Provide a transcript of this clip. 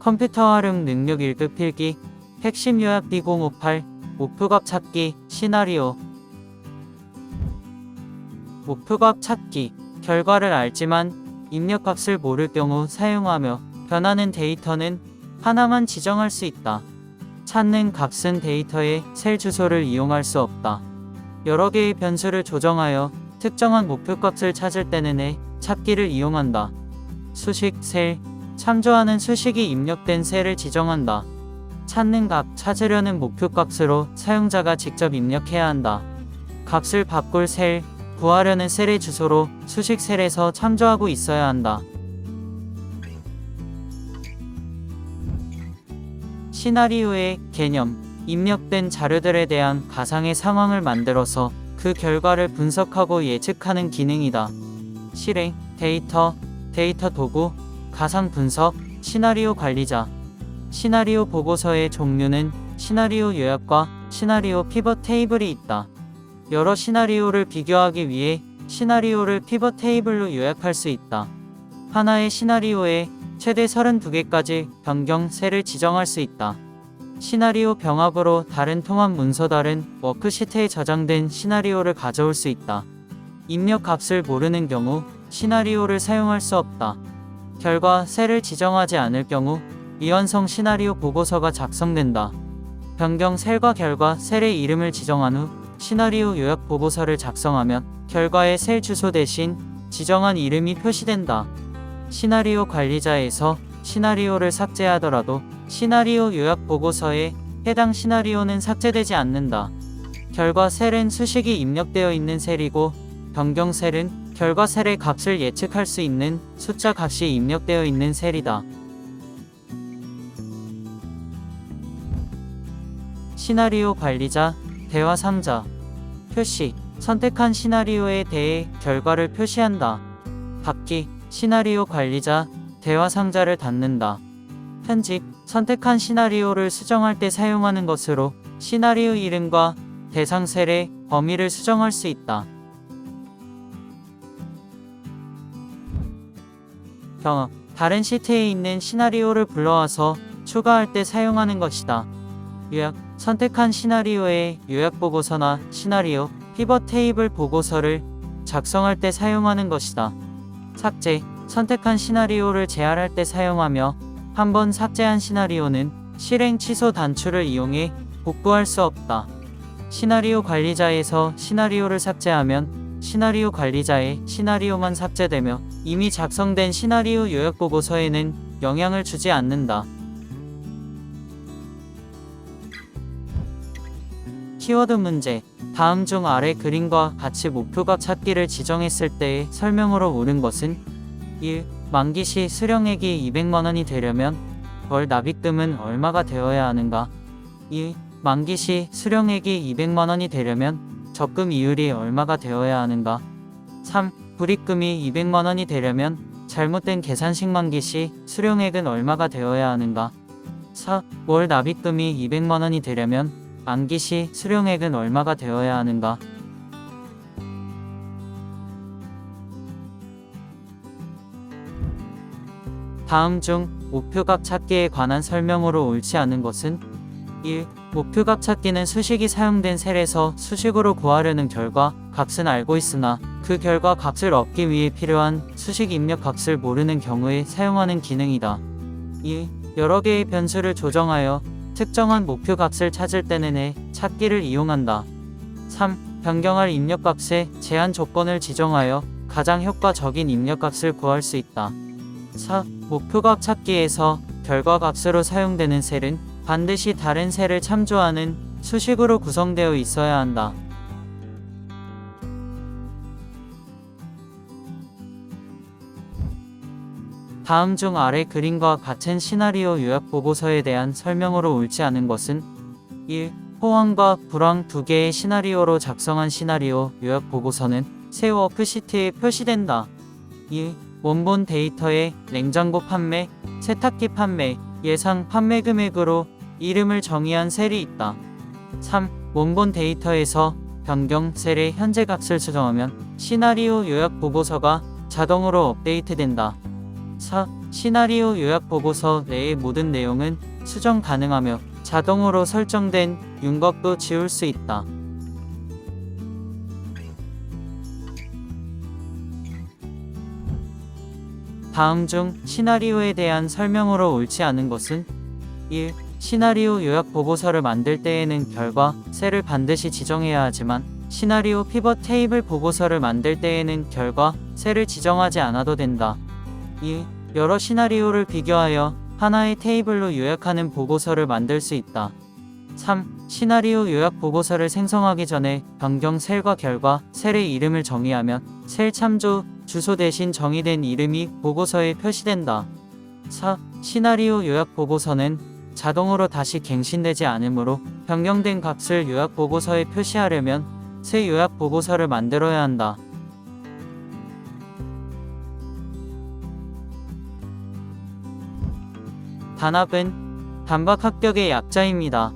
컴퓨터 활용 능력 1급 필기, 핵심 요약 B058, 목표값 찾기, 시나리오. 목표값 찾기, 결과를 알지만 입력값을 모를 경우 사용하며 변하는 데이터는 하나만 지정할 수 있다. 찾는 값은 데이터의 셀 주소를 이용할 수 없다. 여러 개의 변수를 조정하여 특정한 목표값을 찾을 때는 의 찾기를 이용한다. 수식, 셀, 참조하는 수식이 입력된 셀을 지정한다. 찾는 값, 찾으려는 목표값으로 사용자가 직접 입력해야 한다. 값을 바꿀 셀, 구하려는 셀의 주소로 수식 셀에서 참조하고 있어야 한다. 시나리오의 개념, 입력된 자료들에 대한 가상의 상황을 만들어서 그 결과를 분석하고 예측하는 기능이다. 실행, 데이터, 데이터 도구, 가상 분석, 시나리오 관리자. 시나리오 보고서의 종류는 시나리오 요약과 시나리오 피벗 테이블이 있다. 여러 시나리오를 비교하기 위해 시나리오를 피벗 테이블로 요약할 수 있다. 하나의 시나리오에 최대 32개까지 변경 셀을 지정할 수 있다. 시나리오 병합으로 다른 통합 문서 다른 워크시트에 저장된 시나리오를 가져올 수 있다. 입력 값을 모르는 경우 시나리오를 사용할 수 없다. 결과 셀을 지정하지 않을 경우 미완성 시나리오 보고서가 작성된다. 변경 셀과 결과 셀의 이름을 지정한 후 시나리오 요약 보고서를 작성하면 결과의 셀 주소 대신 지정한 이름이 표시된다. 시나리오 관리자에서 시나리오를 삭제하더라도 시나리오 요약 보고서에 해당 시나리오는 삭제되지 않는다. 결과 셀은 수식이 입력되어 있는 셀이고 변경 셀은 결과 셀의 값을 예측할 수 있는 숫자 값이 입력되어 있는 셀이다. 시나리오 관리자, 대화 상자, 표시, 선택한 시나리오에 대해 결과를 표시한다. 닫기, 시나리오 관리자, 대화 상자를 닫는다. 편집, 선택한 시나리오를 수정할 때 사용하는 것으로 시나리오 이름과 대상 셀의 범위를 수정할 수 있다. 경험, 다른 시트에 있는 시나리오를 불러와서 추가할 때 사용하는 것이다. 요약, 선택한 시나리오의 요약 보고서나 시나리오, 피벗 테이블 보고서를 작성할 때 사용하는 것이다. 삭제, 선택한 시나리오를 재활할 때 사용하며 한 번 삭제한 시나리오는 실행 취소 단추를 이용해 복구할 수 없다. 시나리오 관리자에서 시나리오를 삭제하면 시나리오 관리자의 시나리오만 삭제되며 이미 작성된 시나리오 요약 보고서에는 영향을 주지 않는다. 키워드 문제 다음 중 아래 그림과 같이 목표값 찾기를 지정했을 때의 설명으로 옳은 것은 1. 만기 시 수령액이 200만원이 되려면 월 납입금은 얼마가 되어야 하는가 2. 만기 시 수령액이 200만원이 되려면 적금 이율이 얼마가 되어야 하는가 3. 불입금이 200만원이 되려면 잘못된 계산식 만기 시 수령액은 얼마가 되어야 하는가 4. 월 납입금이 200만원이 되려면 만기 시 수령액은 얼마가 되어야 하는가? 다음 중 목표값 찾기에 관한 설명으로 옳지 않은 것은 1. 목표값 찾기는 수식이 사용된 셀에서 수식으로 구하려는 결과 값은 알고 있으나 그 결과 값을 얻기 위해 필요한 수식 입력 값을 모르는 경우에 사용하는 기능이다. 2. 여러 개의 변수를 조정하여 특정한 목표 값을 찾을 때는 의 찾기를 이용한다. 3. 변경할 입력 값의 제한 조건을 지정하여 가장 효과적인 입력 값을 구할 수 있다. 4. 목표값 찾기에서 결과 값으로 사용되는 셀은 반드시 다른 셀을 참조하는 수식으로 구성되어 있어야 한다. 다음 중 아래 그림과 같은 시나리오 요약 보고서에 대한 설명으로 옳지 않은 것은 1. 호황과 불황 두 개의 시나리오로 작성한 시나리오 요약 보고서는 새 워크시트에 표시된다. 2. 원본 데이터에 냉장고 판매, 세탁기 판매, 예상 판매 금액으로 이름을 정의한 셀이 있다. 3. 원본 데이터에서 변경 셀의 현재 값을 수정하면 시나리오 요약 보고서가 자동으로 업데이트된다. 4. 시나리오 요약 보고서 내의 모든 내용은 수정 가능하며 자동으로 설정된 윤곽도 지울 수 있다. 다음 중 시나리오에 대한 설명으로 옳지 않은 것은 1. 시나리오 요약 보고서를 만들 때에는 결과, 셀을 반드시 지정해야 하지만 시나리오 피벗 테이블 보고서를 만들 때에는 결과, 셀을 지정하지 않아도 된다. 2. 여러 시나리오를 비교하여 하나의 테이블로 요약하는 보고서를 만들 수 있다. 3. 시나리오 요약 보고서를 생성하기 전에 변경 셀과 결과, 셀의 이름을 정의하면 셀 참조, 주소 대신 정의된 이름이 보고서에 표시된다. 4. 시나리오 요약 보고서는 자동으로 다시 갱신되지 않으므로 변경된 값을 요약 보고서에 표시하려면 새 요약 보고서를 만들어야 한다. 단합은 단박 합격의 약자입니다.